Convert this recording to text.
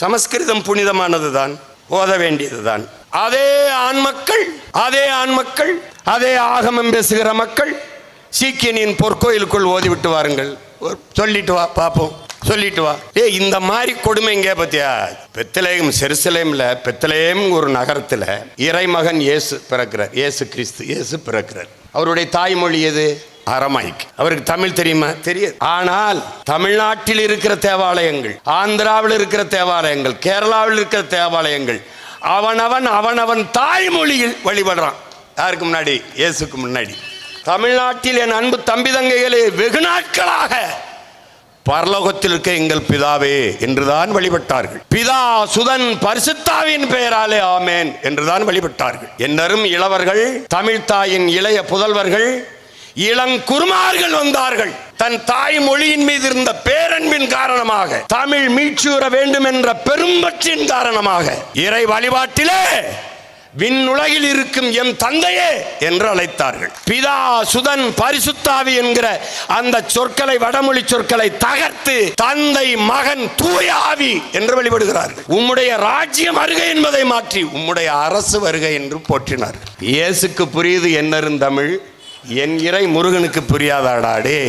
சமஸ்கிருதம் புனிதமானதுதான் ஓத வேண்டியதுதான். அதே ஆண் மக்கள் அதே ஆண் மக்கள் அதே ஆகமம் பேசுகிற மக்கள் சீக்கியனின் பொற்கோயிலுக்குள் ஓதிவிட்டு வாருங்கள். சொல்லிட்டு வா பார்ப்போம் சொல்லிட்டு வா. ஏ இந்த மாதிரி கொடுமைங்க பத்தியா? பெத்தலேயம் செருசலேம்ல பெத்தலேயம் ஒரு நகரத்துல இறைமகன் இயேசு பிறக்கிறார். இயேசு கிறிஸ்து இயேசு பிறக்கிறார். அவருடைய தாய்மொழி எது? அரமாய்க்கு அவருக்கு தமிழ் தெரியுமா? தெரியாது. ஆனால் தமிழ்நாட்டில் இருக்கிற தேவாலயங்கள் ஆந்திராவில் இருக்கிற தேவாலயங்கள் கேரளாவில் இருக்கிற தேவாலயங்கள் அவனவன் அவனவன் தாய்மொழியில் வழிபடுறான். யாருக்கு முன்னாடி? இயேசுக்கு முன்னாடி. தமிழ்நாட்டில் என் அன்பு தம்பி தங்கைகளே வெகு நாட்களாக பரலோகத்தில் இருக்க எங்கள் பிதாவே என்றுதான் வழிபட்டார்கள். பிதா சுதன் பரிசுத்தாவின் பெயராலே ஆமேன் என்றுதான் வழிபட்டார்கள். என்னரும் இளவர்கள் தமிழ் தாயின் இளைய புதல்வர்கள் இளங்குருமார்கள் வந்தார்கள். தன் தாய் மொழியின் மீது இருந்த பேரன்பின் காரணமாக தமிழ் மீட்சூர வேண்டும் என்ற பெரும்பற்றின் காரணமாக இறை வழிபாட்டிலே விண்ணுலகில் இருக்கும் எம் தந்தையே என்று அழைத்தார்கள். பிதா சுதன் பரிசுத்தாவி என்கிற அந்த சொற்களை வடமொழி சொற்களை தகர்த்து தந்தை மகன் தூய ஆவி என்று வழிபடுகிறார்கள். உம்முடைய ராஜ்யம் வருகை என்பதை மாற்றி உம்முடைய அரசு வருகை என்று போற்றினார் இயேசுக்கு புரியுது என்னரும் தமிழ். என் இறை முருகனுக்கு புரியாதாடாடே